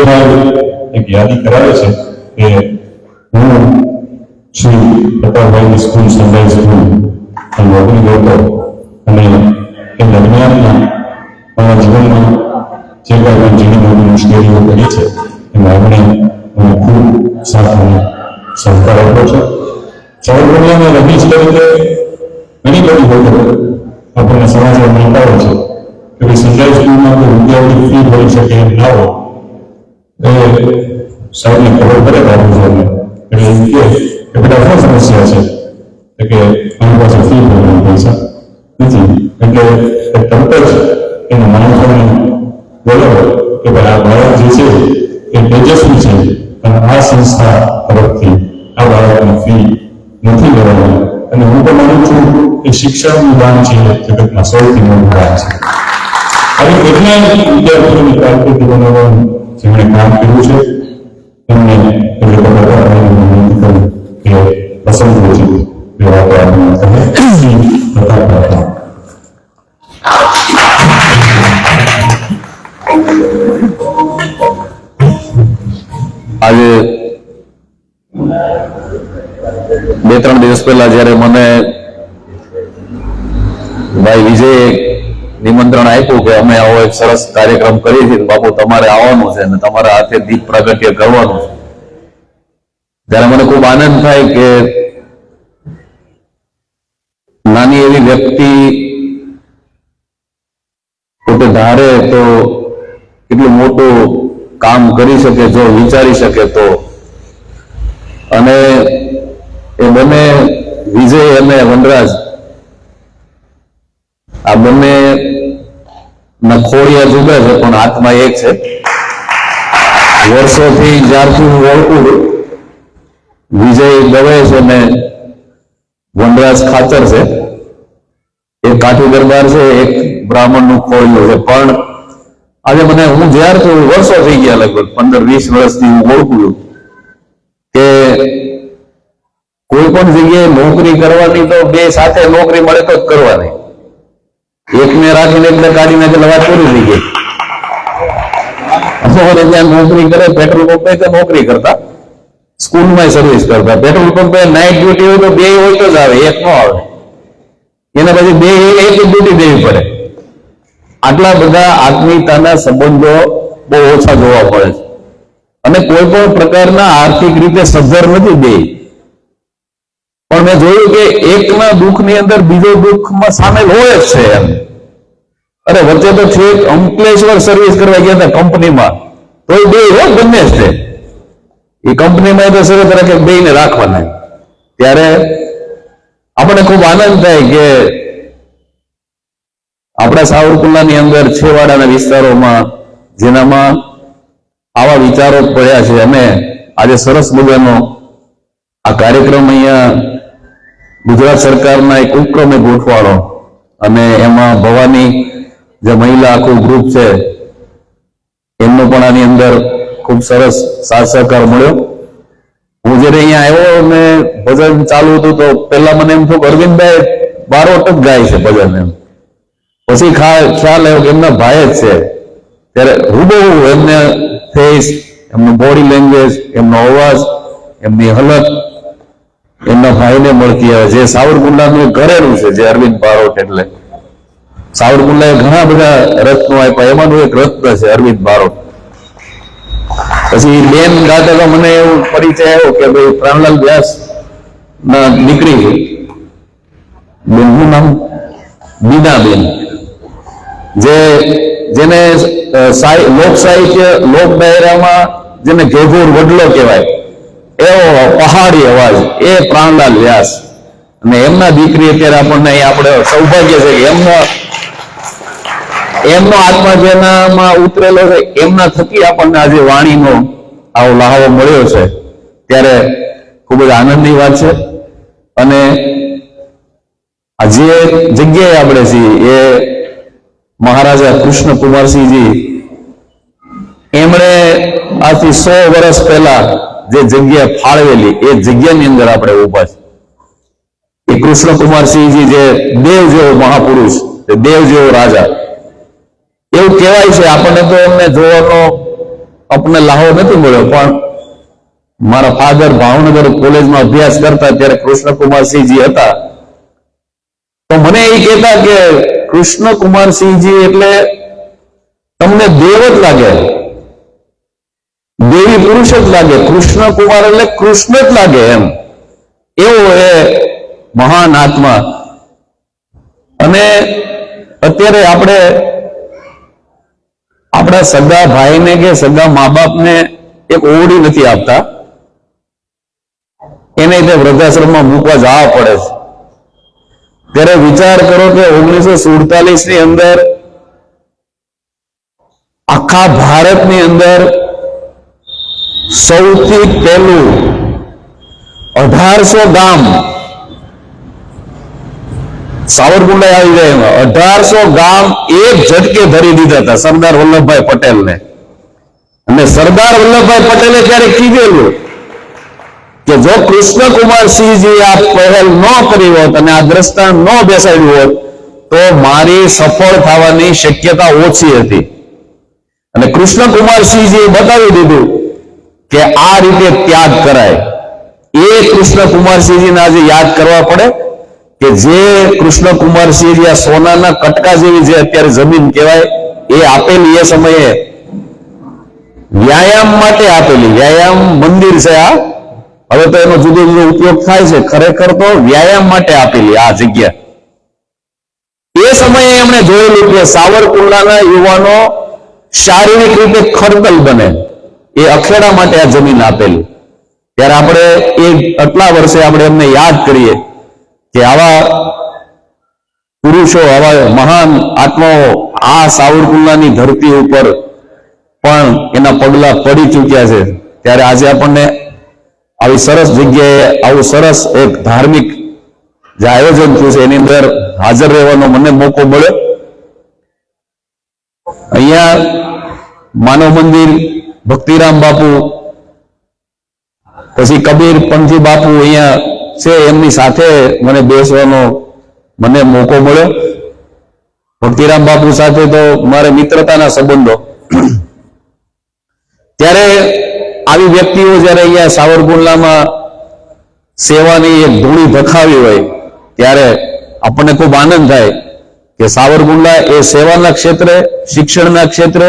એક યાદી કરાવે છે કે હું શ્રી પ્રતાપભાઈની સ્કૂલ સનરાઈઝ સ્કૂલ નોકરી કરતો અને એ દરમિયાનમાં મારા જીવનમાં જે કાંઈ ઝીણી મોટી મુશ્કેલીઓ પડી છે એમાં એમણે મને ખૂબ સાથ અને સહકાર આપ્યો છે ચૌદપુરિયાના રમીજ તરીકે ઘણી બધી વખત આપણને સમાચાર મળતા હોય છે કે ભાઈ સનરાઈઝ સ્કૂલમાં કોઈ વિદ્યાર્થી ફી ભરી શકે એમ ના હોય એ ખબર પડે બાબુજીને એટલે એમ કહે કે બધા શું સમસ્યા છે? કે મારી પાસે ફી ભરવાની પૈસા નથી. એટલે તરત જ એના માણસોને બોલાવો કે ભાઈ આ બાળક જે છે, એ તેજસ્વી છે. અને આ સંસ્થા તરફથી આ બાળકની ફી નથી લેવાની અને હું તો માનું છું કે શિક્ષણનું દાન છે જગતમાં સૌથી મોટું દાન છે. અને કેટલાય વિદ્યાર્થીઓની કારકિર્દી બનાવવાનું જેમણે કામ કર્યું છે, એમને એટલે વિનંતી કરું કે પસંદ છે એ વાતો આપણે કહે શ્રી પ્રતાપ બાપા. આજે બે ત્રણ દિવસ પહેલા જ્યારે મને ભાઈ વિજયે નિમંત્રણ આપ્યું કે અમે આવો એક સરસ કાર્યક્રમ કરીએ છીએ. બાપુ, તમારે આવવાનું છે અને તમારા હાથે દીપ પ્રાગટ્ય કરવાનું છે. ત્યારે મને ખૂબ આનંદ થાય કે નાની એવી વ્યક્તિ પોતે ધારે તો કેટલું મોટું કામ કરી શકે, જો વિચારી શકે તો. અને એ બંને વિજય અને વનરાજ આ બંને ના ખોડિયા જુદા છે, પણ આત્મા એક છે. વર્ષોથી જ્યારથી હું ઓળખું વિજય દવે છે ને વનરાજ ખાચર છે. એક કાઠી દરબાર છે, એક બ્રાહ્મણનું ખોડિયું છે. પણ આજે મને હું જ્યારથી વર્ષો થઈ ગયા લગભગ, પંદર વીસ વર્ષથી હું ઓળખું કે કોઈ પણ જગ્યાએ નોકરી કરવાની તો બે સાથે નોકરી મળે તો જ કરવાની. એકને રાખીને એટલે કાઢી નાખે વાત પૂરી થઈ ગઈ. અમારે નોકરી કરે પેટ્રોલ પંપે તો નોકરી કરતા. સ્કૂલમાં સર્વિસ કરતા. પેટ્રોલ પંપે નાઇટ ડ્યુટી હોય તો બે હોય તો જ આવે, એક નો આવે. એના પછી બે એક ડ્યુટી દેવી પડે. આટલા બધા આત્મીયતાના સંબંધો બહુ ઓછા જોવા પડે છે. અને કોઈ પણ પ્રકારના આર્થિક રીતે સદ્ધર નથી બે પણ મેં જોયું કે એકના દુઃખની અંદર બીજો દુઃખમાં સામેલ હોય જ છે એમ. અરે વચ્ચે તો છેક અંકલેશ્વર સર્વિસ કરવા ગયા હતા કંપનીમાં. તો એ બે હો બંને જ એ કંપનીમાં તો સરસ રાખે બે ને રાખવાના. ત્યારે આપણને ખૂબ આનંદ થાય કે આપણા સાવરકુંડલાની અંદર છેવાડાના વિસ્તારોમાં જેનામાં આવા વિચારો પડ્યા છે. અને આજે સરસ મજાનો આ કાર્યક્રમ અહીંયા ગુજરાત સરકારના એક ઉપક્રમે ગોઠવાડો અને એમાં ભવાની જે મહિલા આખું ગ્રુપ છે, એમનો પણ આની અંદર ખૂબ સરસ સાથ સહકાર મળ્યો. હું જ્યારે અહીંયા આવ્યો અને ભજન ચાલુ હતું તો પહેલા મને એમ થયું અરવિંદભાઈ બારો અટક ગાય છે ભજન એમ. પછી ખ્યાલ આવ્યો કે એમના ભાઈ જ છે. ત્યારે હુબહુ એમને ફેસ એમનું બોડી લેંગ્વેજ એમનો અવાજ, એમની હલત એમના ભાઈને મળતી આવે જે સાવરકુંડલાનું ઘરેલું છે, જે અરવિંદ બારોટ એટલે. સાવરકુંડલાએ ઘણા બધા રત્નો આપ્યા. એમાંનું એક રત્ન છે, અરવિંદ બારોટ પછી બેન ગાતા મને એવું પરિચય આવ્યો કે ભાઈ પ્રાણલાલ વ્યાસ ના દીકરી છે. બેનનું નામ બીનાબેન. જે, જેને લોક સાહિત્ય લોક ડાયરામાં જેને ઘેઘોર વડલો કહેવાય. એવો પહાડી અવાજ, એ પ્રાણલાલ વ્યાસ. અને એમના દીકરી અત્યારે આપણને આપણે સૌભાગ્ય છે કે એમનો એમનો આત્મા જેનામાં ઉતરેલો છે, એમના થકી આપણને આજે વાણીનો આવો લહાવો મળ્યો છે. ત્યારે ખૂબ જ આનંદની વાત છે. અને જે જગ્યાએ આપણે છીએ, એ મહારાજા કૃષ્ણ કુમારસિંહજી એમણે આજથી સો વર્ષ પહેલા જે જગ્યા ફાળવેલી, એ જગ્યાની અંદર આપણે ઊભા છે એ કૃષ્ણ કુમારસિંહજી જે દેવ જેવો મહાપુરુષ દેવ જેવો રાજા. એવું કહેવાય છે, આપણને તો એમને જોવાનો આપણને લાહો નથી મળ્યો, પણ મારા ફાધર ભાવનગર કોલેજમાં અભ્યાસ કરતા ત્યારે કૃષ્ણકુમારસિંહજી હતા. તો મને એ કહેતા કે કૃષ્ણકુમારસિંહજી એટલે તમને દેવ જ લાગે. દેવી પુરુષ જ લાગે, કૃષ્ણ કુમાર એટલે કૃષ્ણ જ લાગે એમ. એવો એ મહાન આત્મા. અને અત્યારે આપણે આપણા સગા ભાઈને કે સગા મા બાપને એક ઓવડી નથી આપતા. એને તે વૃદ્ધાશ્રમમાં મૂકવા જવા પડે છે. ત્યારે વિચાર કરો કે ઓગણીસો સુડતાલીસની અંદર આખા ભારતની અંદર સૌથી પહેલું અઢારસો ગામ સાવરકુંડા આવી એમાં. અઢારસો ગામ એક ઝટકે ભરી દીધા હતા સરદાર વલ્લભભાઈ પટેલને. અને સરદાર વલ્લભભાઈ પટેલે ત્યારે કીધેલું કે જો કૃષ્ણકુમારસિંહજી આ પહેલ ન કરી હોત અને આ દ્રષ્ટાંત ન બેસાડ્યું હોત, તો મારી સફળ થવાની શક્યતા ઓછી હતી. અને કૃષ્ણકુમારસિંહજીએ બતાવી દીધું કે આ રીતે ત્યાગ કરાય. એ કૃષ્ણ કૃષ્ણકુમારસિંહજીને આજે યાદ કરવા પડે કે જે કૃષ્ણ કુમારસિંહજી આ સોનાના કટકા જેવી જે અત્યારે જમીન કહેવાય, એ આપેલી એ સમયે વ્યાયામ માટે આપેલી. વ્યાયામ મંદિર છે આ. હવે તો એનો જુદો જુદો ઉપયોગ થાય છે. ખરેખર તો વ્યાયામ માટે આપેલી આ જગ્યા. એ સમયે એમણે જોયેલું કે સાવરકુંડલાના યુવાનો શારીરિક રીતે ખરતલ બને. એ અખેડા માટે આ જમીન આપેલી. ત્યારે આપણે એ આટલા વર્ષે આપણે એમને યાદ કરીએ કે આવા પુરુષો, આવા મહાન આત્માઓ આ સાવરકુંડલાની ધરતી ઉપર પણ એના પગલા પડી ચૂક્યા છે. ત્યારે આજે આપણને આવી સરસ જગ્યાએ આવું સરસ એક ધાર્મિક જે આયોજન થયું છે, એની અંદર હાજર રહેવાનો મને મોકો મળ્યો. અહીંયા માનવ મંદિર ભક્તિરામ બાપુ, પછી કબીર પંથી બાપુ અહીંયા છે, એમની સાથે મને બેસવાનો મને મોકો મળ્યો. ભક્તિરામ બાપુ સાથે તો મારે મિત્રતાના સંબંધો. ત્યારે આવી વ્યક્તિઓ જ્યારે અહીંયા સાવરકુંડલામાં સેવાની એક ધૂળી ભખાવી હોય, ત્યારે આપણને ખૂબ આનંદ થાય કે સાવરકુંડલા એ સેવાના ક્ષેત્રે, શિક્ષણના ક્ષેત્રે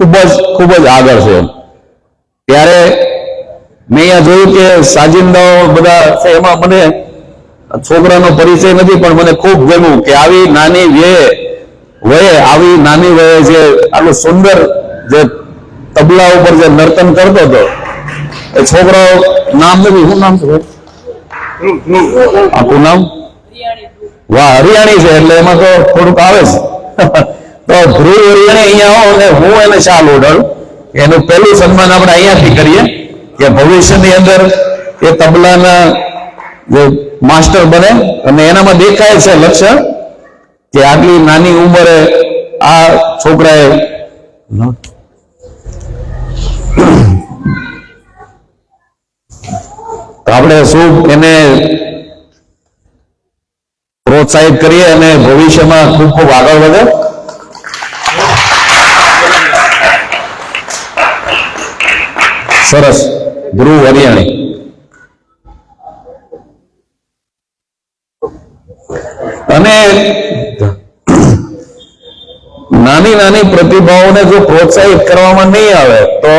ખૂબ જ ખૂબ જ આગળ છે ત્યારે મેં અહીંયા જોયું કે સાજિંદાઓ બધા છે એમાં મને છોકરાનો પરિચય નથી પણ મને ખૂબ ગમ્યું કે આવી નાની વ્યય વયે આવી નાની વયે જે આટલું સુંદર જે તબલા ઉપર જે નર્તન કરતો હતો એ છોકરાઓ નામ નથી શું નામ છે? આખું નામ? વાહ હરિયાણી છે એટલે એમાં તો થોડુંક આવે છે તો ધ્રુવ હરિયાણી અહીંયા આવો ને હું એને શાલ ઓઢાડું એનું પહેલું સન્માન આપણે અહીંયાથી કરીએ કે ભવિષ્યની અંદર એ તબલાના જે માસ્ટર બને અને એનામાં દેખાય છે લક્ષ્ય કે આટલી નાની ઉંમરે આ છોકરાએ આપણે શું એને પ્રોત્સાહિત કરીએ અને ભવિષ્યમાં ખૂબ ખૂબ આગળ વધે? સરસ ધ્રુવ હરિયાણી અને નાની નાની પ્રતિભાઓને જો પ્રોત્સાહિત કરવામાં નહીં આવે, તો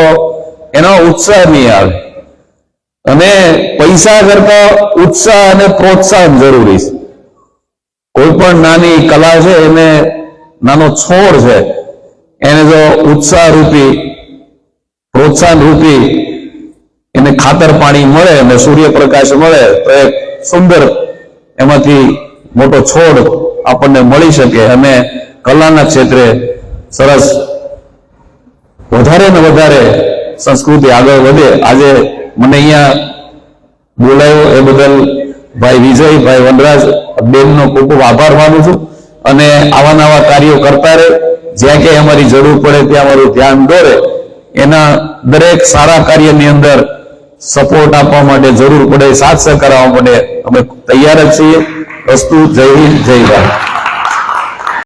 એનો ઉત્સાહ નહીં આવે. અને પૈસા કરતા ઉત્સાહ અને પ્રોત્સાહન જરૂરી છે. કોઈ પણ નાની કલા છે, એને નાનો છોડ છે, એને જો ઉત્સાહ રૂપી પ્રોત્સાહન રૂપી એને ખાતર પાણી મળે અને સૂર્યપ્રકાશ મળે તો એક સુંદર એમાંથી મોટો છોડ આપણને મળી શકે. અને કલાના ક્ષેત્રે સરસ વધારે ને વધારે સંસ્કૃતિ આગળ વધે. આજે મને અહીંયા બોલાયો એ બદલ ભાઈ વિજય, ભાઈ વનરાજ, બેનનો ખૂબ ખૂબ આભાર માનું છું. અને આવા નવા કાર્યો કરતા રહે. જ્યાં ક્યાંય અમારી જરૂર પડે ત્યાં અમારું ધ્યાન દોરે. એના દરેક સારા કાર્યની અંદર સપોર્ટ આપવા માટે જરૂર પડે, સાથ સહકાર માટે અમે તૈયાર જ છીએ. વસ્તુ જય હિન્દ, જય ભારત.